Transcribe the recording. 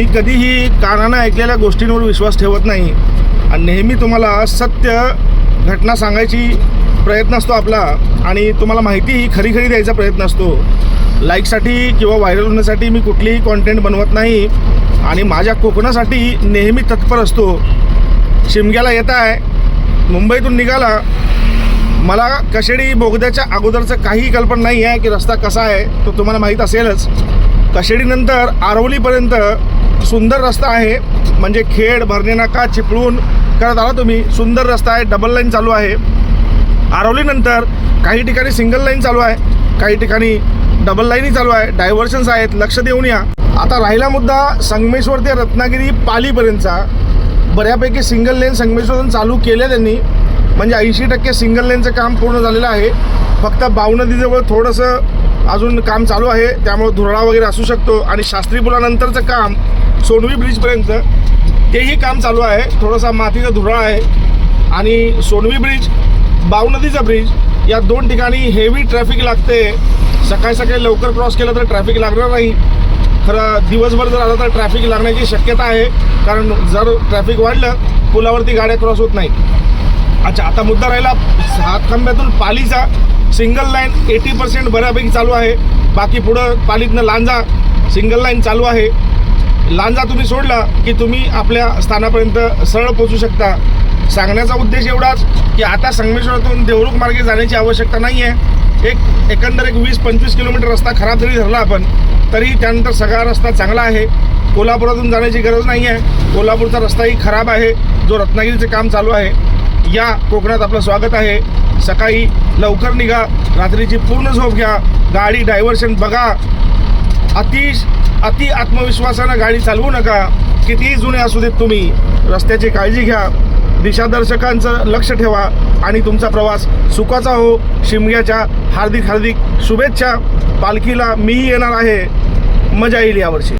मी कधीही कानानं ऐकलेल्या गोष्टींवर विश्वास ठेवत नाही. आणि नेहमी तुम्हाला सत्य घटना सांगायची प्रयत्न असतो आपला आणि तुम्हाला माहिती ही खरी खरी द्यायचा प्रयत्न असतो. लाईकसाठी किंवा व्हायरल होण्यासाठी मी कुठलीही कॉन्टेंट बनवत नाही आणि माझ्या कोकणासाठी नेहमी तत्पर असतो. शिमग्याला येत आहे मुंबईतून निघाला. मला कशेडी बोगद्याच्या अगोदरचं काही कल्पना नाही आहे की रस्ता कसा आहे तो तुम्हाला माहीत असेलच. कशेडीनंतर आरवलीपर्यंत सुंदर रस्ता आहे. म्हणजे खेड भरणे नाका चिपळूण करत आला तुम्ही. सुंदर रस्ता आहे डबल लाईन चालू आहे. आरवलीनंतर काही ठिकाणी सिंगल लाईन चालू आहे. काही ठिकाणी डबल लाईनही चालू आहे. डायव्हर्शन्स आहेत. लक्ष देऊन या. आता राहिला मुद्दा संगमेश्वर ते रत्नागिरी पालीपर्यंतचा. बऱ्यापैकी सिंगल लेन संगमेश्वरून चालू केल्या त्यांनी. म्हणजे ऐंशी टक्के सिंगल लेनचं काम पूर्ण झालेलं आहे. फक्त बावनदीजवळ थोडंसं अजून काम चालू आहे त्यामुळे धुराळा वगैरे असू शकतो. आणि शास्त्री पुलानंतरचं काम सोनवी ब्रिजपर्यंत तेही काम चालू आहे. थोडासा मातीचा धुराळा आहे. आणि सोनवी ब्रिज बावनदीचा ब्रिज या दोन ठिकाणी हेवी ट्रॅफिक लागते. सकाळी सकाळी लवकर क्रॉस केलं तर ट्रॅफिक लागणार नाही. खरं दिवसभर जर आलं तर ट्रॅफिक लागण्याची शक्यता आहे. कारण जर ट्रॅफिक वाढलं पुलावरती गाड्या क्रॉस होत नाही अच्छा आता मुद्दा राहिला हातखंब्यातून पालीचा. सिंगल लाईन एटी पर्सेंट बऱ्यापैकी चालू आहे. बाकी पुढं पालीतनं लांजा सिंगल लाईन चालू आहे. लांजा तुम्ही सोडला की तुम्ही आपल्या स्थानापर्यंत सरळ पोचू शकता. सांगण्याचा उद्देश एवढाच की आता संगमेश्वरातून देवरुख मार्गे जाण्याची आवश्यकता नाही आहे एक एकंदर एक वीस पंचवीस किलोमीटर रस्ता खराब जरी धरला आपण तरी त्यानंतर सगळा रस्ता चांगला आहे. कोल्हापुरातून जाण्याची गरज नाही आहे कोल्हापूरचा रस्ताही खराब आहे. जो रत्नागिरीचं काम चालू आहे या कोकणात आपलं स्वागत आहे. सकाळी लवकर निघा रात्रीची पूर्ण झोप घ्या गाडी डायव्हर्शन बघा. अति अति आत्मविश्वासानं गाडी चालवू नका. कितीही जुने असू देत तुम्ही रस्त्याची काळजी घ्या. दिशादर्शकांचं लक्ष ठेवा आणि तुमचा प्रवास सुखाचा हो. शिमग्याच्या हार्दिक हार्दिक शुभेच्छा. पालखीला मीही येणार आहे. मजा येईल यावर्षी.